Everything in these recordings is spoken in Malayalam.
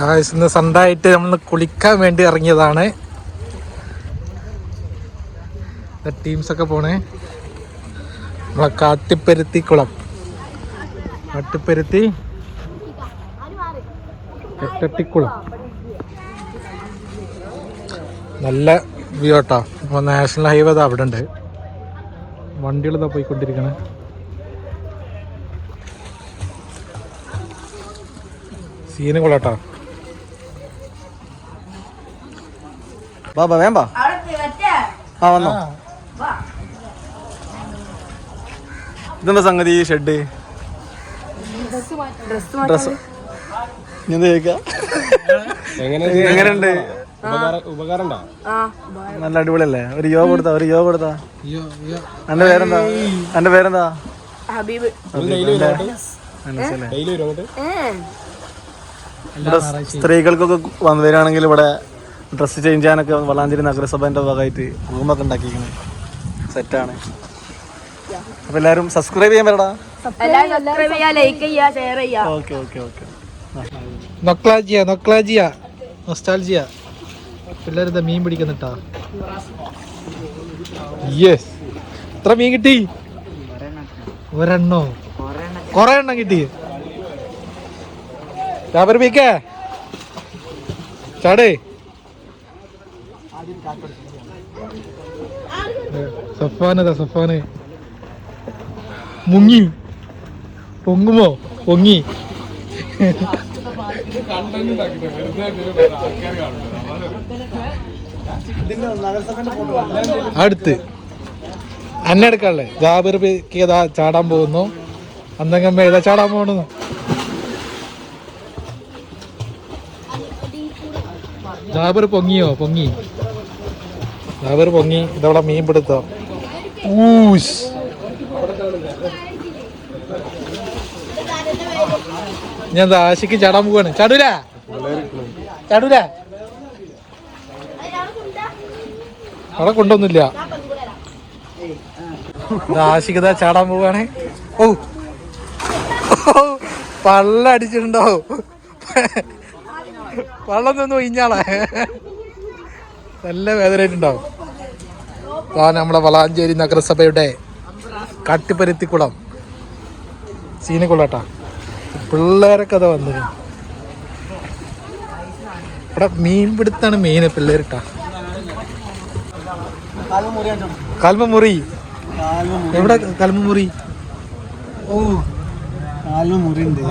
ഗായ്സ് ഇന്ന് സൺഡേ നമ്മൾ കുളിക്കാൻ വേണ്ടി ഇറങ്ങിയതാണ്. ടീംസൊക്കെ പോണേ. നമ്മളെ കാട്ടിപ്പരുത്തി കുളം. കാട്ടിപ്പരുത്തി എട്ടട്ടിക്കുളം നല്ല വ്യൂ കേട്ടോ ഇപ്പോൾ നാഷണൽ ഹൈവേ ഇതാ അവിടെ ഉണ്ട് വണ്ടികൾ ഇതാ പോയിക്കൊണ്ടിരിക്കണേ സീന് കൊള്ളാട്ടോ ബാബാ വേമ്പാ ആ വന്നോ. ഇതെന്താ സംഗതി ഷെഡ്? ഡ്രസ് എന്താ എങ്ങനെയുണ്ട്? നല്ല അടിപൊളിയല്ലേ? ഒരു യോ കൊടുത്താ ഒരു യോ കൊടുത്താ എന്റെ പേരെന്താ? എന്റെ പേരെന്താ? ഹബീബ്. സ്ത്രീകൾക്കൊക്കെ വന്നു വരികയാണെങ്കിൽ ഇവിടെ ഡ്രസ്സ് ചേഞ്ച് ചെയ്യാനൊക്കെ വളാഞ്ചേരി നഗരസഭേന്റെ ഭാഗമായിട്ട് റൂമൊക്കെ ഉണ്ടാക്കിയിരിക്കുന്നത് സെറ്റാണ് അപ്പൊ എല്ലാരും സബ്സ്ക്രൈബ് ചെയ്യാൻ വരടാ. എല്ലാവരും സബ്സ്ക്രൈബ് ചെയ്യാ ലൈക്ക് ചെയ്യാ ഷെയർ ചെയ്യാ. Okay okay okay nostalgia nostalgia. Nostalgia. പിള്ളേരിതാ മീൻ പിടിക്കുന്നിട്ടാ. യെസ് എത്ര മീൻ കിട്ടി? ഒരെണ്ണോ? കൊറേ എണ്ണം കിട്ടി. വ്യാപാരിക്കേ ചാടേ? സഫാനതാ സഫാന. മുങ്ങി. പൊങ്ങുമോ? പൊങ്ങി. അടുത്ത്. അന്നെടുക്കാളെ ജാബിർ ഏതാ ചാടാൻ പോകുന്നു. അന്തങ്ങമ്മ ഏതാ ചാടാൻ പോകുന്നു ജാബിർ പൊങ്ങിയോ? പൊങ്ങി. ജാബിർ പൊങ്ങി ഇതവിടെ മീൻ പിടുത്തം. ഊസ്. ഞാൻ ദാശിക്ക് ചടാൻ പോവാണ്. ചാടൂല? ചാടൂല? അവിടെ കൊണ്ടൊന്നുമില്ല. ദാശിക്ക് ഇതാ ചാടാൻ പോവാണ്. ഓ പള്ള അടിച്ചിട്ടുണ്ടോ പള്ളം തന്നു ഒഴിഞ്ഞാളെ. നല്ല വേദനയായിട്ടുണ്ടാവും. ആ നമ്മുടെ വളാഞ്ചേരി നഗരസഭയുടെ കാട്ടിപ്പരുത്തിക്കുളം സീനക്കുളട്ടാ പിള്ളേരൊക്കെ അതാ വന്നത്. ഇവിടെ മീൻ പിടുത്താണ് മെയിൻ പിള്ളേരിട്ടാ. കൽമമുറി എവിടെ കൽമമുറി ഓ.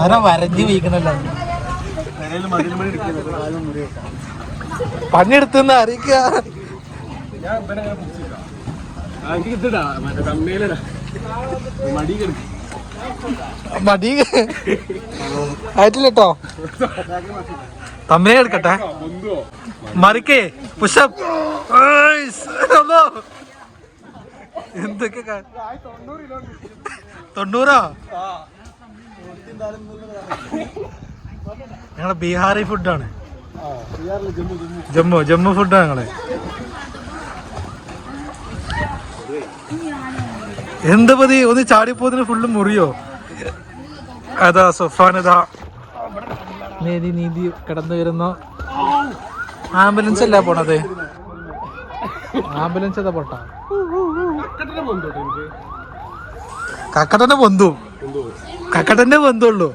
ആരാ വരഞ്ഞു വീക്കണല്ലോ. പണിയെടുത്തെന്ന് അറിയിക്ക. മടി ആയിട്ടില്ല കേട്ടോ തമ്മിലെ എടുക്കട്ടെ. മറിക്കേ പുഷപ്പ് എന്തൊക്കെ തൊണ്ണൂറോ? ഞങ്ങളെ ബീഹാറി ഫുഡാണ് ജമ്മു ജമ്മു ഫുഡാണ് ഞങ്ങൾ. എന്താ പതി? ഒന്ന് ചാടിപ്പോതിന് ഫുള്ള് മുറിയോ? അതാ സൊഫാനതാ നീതി നീതി കിടന്നു വരുന്നു. ആംബുലൻസ് അല്ല പോണത് ആംബുലൻസ് അതാ പോട്ട കക്കട്ടന്റെ ബന്ധു കക്കട്ടന്റെ ബന്ധുള്ളൂ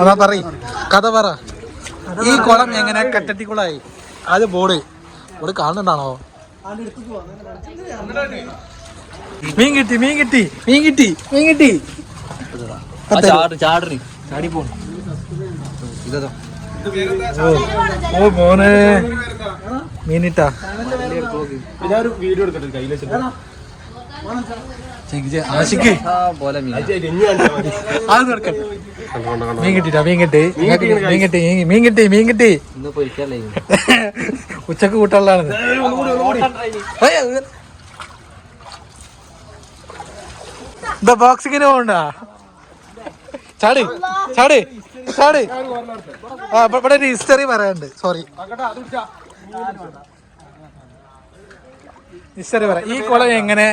അതാ പറ കഥ പറ. ഈ കുളം എങ്ങനെ കെട്ടട്ടിക്കുളായി അത് ബോർഡ്. ബോർഡ് കാണുന്നുണ്ടാണോ? മീൻ കിട്ടി മീൻ കിട്ടി മീൻ കിട്ടി മീൻ കിട്ടി. ചാടി പോണു. ഇതാ ഓ മോനെ. മീനിട്ടാ വീഡിയോ എടുത്തിട്ട് കയ്യിൽ ആശിക്ക്. അത് നടക്കട്ടെ. മീൻ കിട്ടിട്ടാ മീൻ കിട്ടി. മീൻ കിട്ടി മീൻ കിട്ടി മീൻ കിട്ടി ഉച്ചയ്ക്ക് കൂട്ടാണ് ബോക്സിങ്ങിന് പോകണ്ട. ചാടി ചാടി ചാടി. ആ ഇവിടെ ഒരു ഹിസ്റ്ററി പറയാനുണ്ട്. സോറി ഹിസ്റ്ററി പറയാം. ഈ കുളം എങ്ങനെ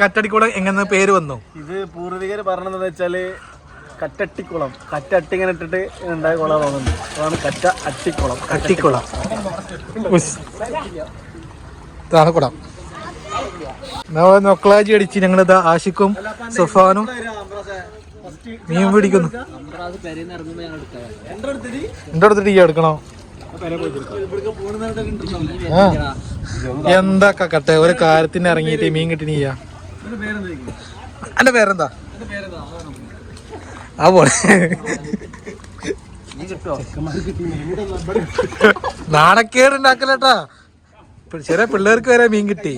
കറ്റടിക്കുളം എങ്ങനെ പേര് വന്നു? ഇത് പൂർവികര് പറഞ്ഞതെന്ന് വെച്ചാൽ കറ്റട്ടിക്കുളം കറ്റട്ടി ഇങ്ങനെ ഇട്ടിട്ട് ഉണ്ടായ കുളം തോന്നുന്നുണ്ട് അതാണ് കറ്റ അട്ടിക്കുളം. കട്ടിക്കുളം. ഇതാണ് കുളം. നമ്മളെ അടിച്ച് ഞങ്ങളിതാ ആഷിക്കും സുഫാനും മീൻ പിടിക്കുന്നു. എന്റെ അടുത്തിട്ട് ഈ എടുക്കണോ? എന്താ കട്ടെ? ഒരു കാര്യത്തിന് ഇറങ്ങിയിട്ട് മീൻ കിട്ടിനിയ്യ എന്റെ പേരെന്താ? ആ പോലെ നാണക്കേട് ഉണ്ടാക്കലട്ടാ. ചെറിയ പിള്ളേർക്ക് വരെ മീൻ കിട്ടി.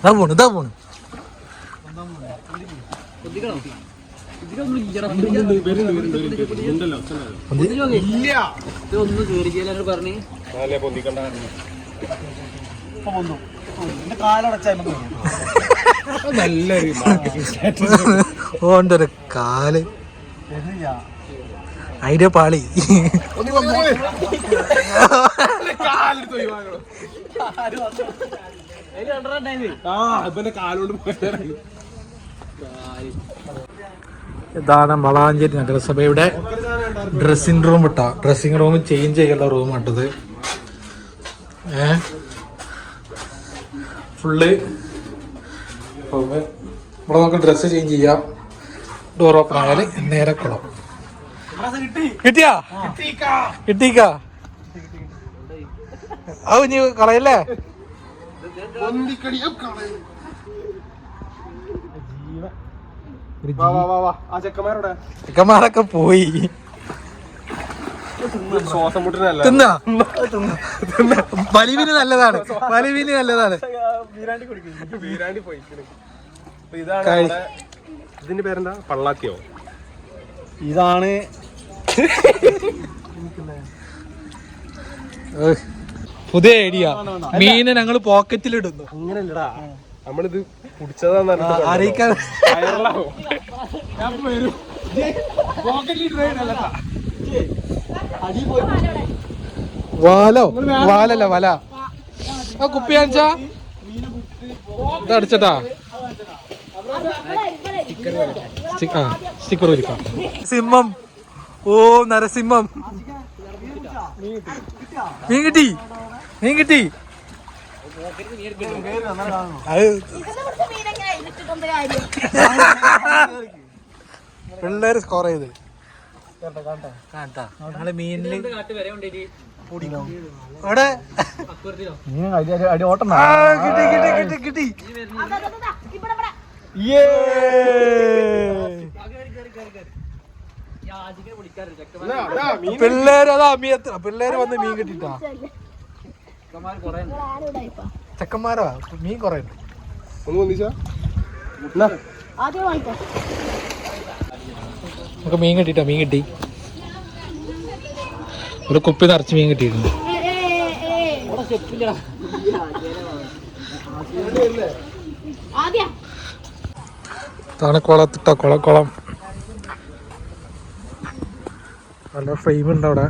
ഇതാ പോണു ഇതാ പോണു. ഓന്റെ ഒരു കാൽ. അതിന്റെ പാളി. ഇതാണ് വളാഞ്ചേരി നഗരസഭയുടെ ഡ്രസ്സിംഗ് റൂം ഇട്ടാ ഡ്രസ്സിംഗ് റൂം ചേഞ്ച് ചെയ്യാനുള്ള റൂം ഏ? ഫുള്ള് ഇവിടെ നമുക്ക് ഡ്രസ്സ് ചേഞ്ച് ചെയ്യാം. ഡോർ ഓപ്പൺ ആയാൽ നേരെ കുളം കിട്ടിയാ? കിട്ടിക്കാ അത് നീ കളയല്ലേ ഒരു ആ ചെക്കന്മാരോടെ ചിക്കന്മാരൊക്കെ പോയി. വലിവിന് നല്ലതാണ്. വലിവിന് നല്ലതാണ്. ഇതിന്റെ പേരെന്താ? പള്ളാത്തിയോ ഇതാണ്. പുതിയ ഐഡിയ. മീനെ ഞങ്ങൾ പോക്കറ്റിലിടുന്നു അങ്ങനല്ലടാ നമ്മളിത് കുടിച്ചതാന്ന് അറിയിക്കാൻ വാലോ വാലല്ല വല. ആ കുപ്പി കാണിച്ചാ? അടിച്ചട്ടാ സ്റ്റിക്കർ ഒരുക്കാം സിംഹം. ഓ നരസിംഹം. മീൻ കിട്ടി. മീൻ കിട്ടി. അത് പിള്ളേര് സ്കോർ ചെയ്ത്. പിള്ളേര് അതാ മീൻ പിള്ളേര് വന്ന് മീൻ കിട്ടിട്ടാ ചെക്കന്മാരാ മീൻ കൊറേ ഉണ്ട് ഒന്ന് വന്നിച്ചാ? ആദ്യം വാങ്ങിക്കോ. നമുക്ക് മീൻ കിട്ടിട്ടോ മീൻ കിട്ടി. ഒരു കുപ്പി നിറച്ച് മീൻ കിട്ടിയിരുന്നു ആദ്യ. ഇതാണ് കുളത്തിട്ട കുളക്കുളം. നല്ല ഫ്രെയിം ഉണ്ട് അവിടെ.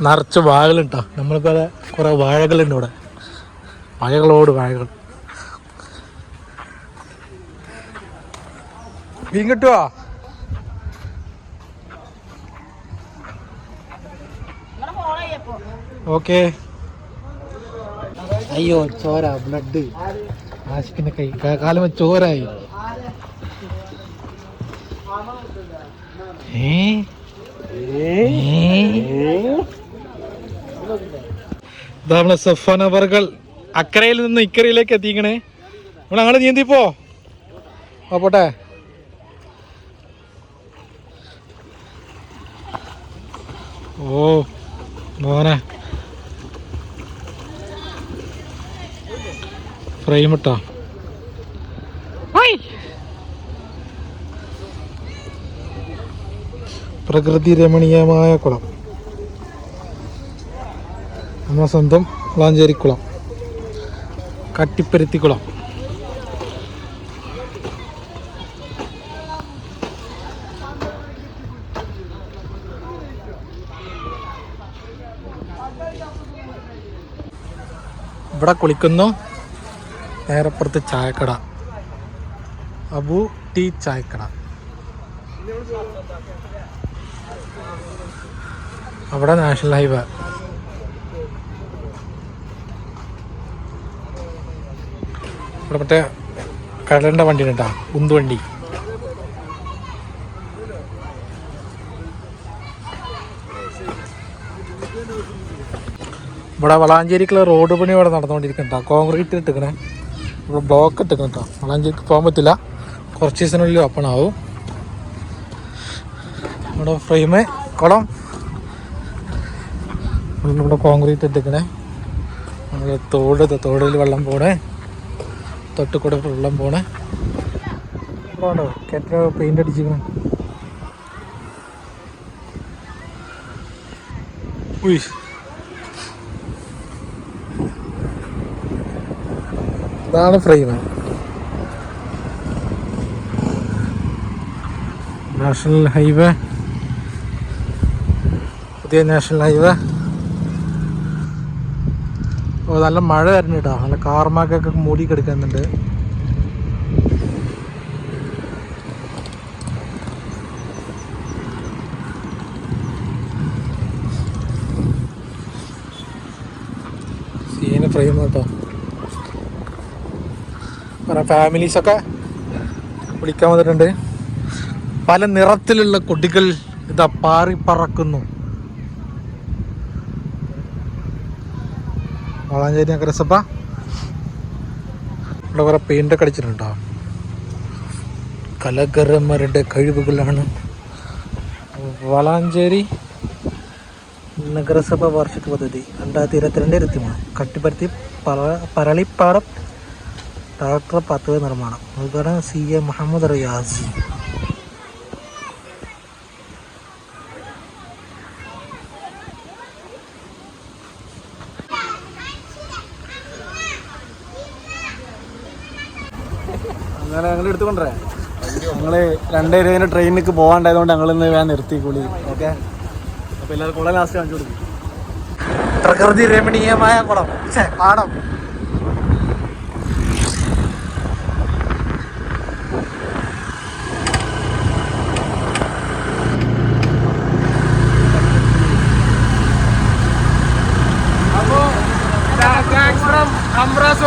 നിറച്ച് വാഴകളുണ്ടോ. നമ്മളിപ്പോ കുറേ കുറെ വാഴകളുണ്ട് ഇവിടെ. വാഴകളോട് വാഴകൾ. മീൻ കിട്ടുവോ? ഓക്കെ. അയ്യോ ചോര ബ്ലഡ് ആശിക്കുന്ന കൈ കാലം കാലുമ ചോരായി? ഏ? ഇതാ സഫാൻ അവർകൾ അക്കരയിൽ നിന്ന് ഇക്കരയിലേക്ക് എത്തിക്കണേ നമ്മൾ അങ്ങോട്ട് നീന്തിപ്പോ ആ പോട്ടെ. ഓ മോനെ. ഫ്രെയിം ഇട്ടോ. പ്രകൃതി രമണീയമായ കുളം. നമ്മളെ സ്വന്തം വളാഞ്ചേരിക്കുളം കട്ടിപ്പരുത്തിക്കുളം. ഇവിടെ കുളിക്കുന്നു. നേരപ്പുറത്ത് ചായക്കട. അബു ടീ ചായക്കട. അവിടെ നാഷണൽ ഹൈവേ. ഇവിടെ മറ്റേ കടലിന്റെ വണ്ടി കേട്ടാ ഉന്തുവണ്ടി ഇവിടെ വളാഞ്ചേരിക്കുള്ള റോഡ് പണി ഇവിടെ നടന്നുകൊണ്ടിരിക്കണ്ട കോൺക്രീറ്റ് ഇട്ടിക്കണേ ഇവിടെ ബ്ലോക്ക് ഇട്ടിക്കണം കേട്ടോ. വളാഞ്ചേരിക്ക് പോകാൻ പറ്റില്ല. കുറച്ച് ദിവസത്തിനുള്ളിൽ ഓപ്പൺ ആവും. ഇവിടെ ഫ്രെയിമ് കുളം. ഇവിടെ കോൺക്രീറ്റ് ഇട്ടിക്കണേ തോട് തോടിൽ വെള്ളം പോണേ. തൊട്ടുകൂടെ വെള്ളം പോണേ. ഉണ്ടോ കെറ്റ പെയിന്റ് അടിച്ചിരിക്കണേ. ഇതാണ് ഫ്രെയിം നാഷണൽ ഹൈവേ പുതിയ നാഷണൽ ഹൈവേ നല്ല മഴ തരണം കേട്ടോ. നല്ല കാർമാക്കൊക്കെ മൂടി കിടക്കുന്നുണ്ട്. സീന് ഫ്രെയിം കേട്ടോ. കുറെ ഫാമിലീസൊക്കെ വിളിക്കാൻ വന്നിട്ടുണ്ട്. പല നിറത്തിലുള്ള കുട്ടികൾ ഇതാ പാറി പറക്കുന്നു. വളാഞ്ചേരി നഗരസഭ. ഇവിടെ കുറെ പെയിന്റ് ഒക്കെ അടിച്ചിട്ടുണ്ടോ കലകരന്മാരുടെ കഴിവുകളാണ്. വളാഞ്ചേരി നഗരസഭ വാർഷിക പദ്ധതി രണ്ടായിരത്തി ഇരുപത്തിരണ്ട് ഇരുപത്തിമൂന്ന് കട്ടിപ്പരുത്തി പറ പരളിപ്പാടം ഡയറക്ടർ പദ്ധതി നിർമ്മാണം. ഉദ്ഘാടനം സി എ മുഹമ്മദ് റിയാസ്. അങ്ങനെ ഞങ്ങൾ എടുത്തുകൊണ്ടേ ഞങ്ങൾ രണ്ടേ ഇരുപതിന് ട്രെയിനിലേക്ക് പോകാണ്ടായതുകൊണ്ട് ഞങ്ങൾ ഇന്ന് വേഗം നിർത്തി കുളി ഓക്കെ അപ്പോൾ എല്ലാവർക്കും കുളം ലാസ്റ്റ് കാണിച്ചു കൊടുക്കും. പ്രകൃതി രമണീയമായ കുളം. പാടം. അമ്രാസ്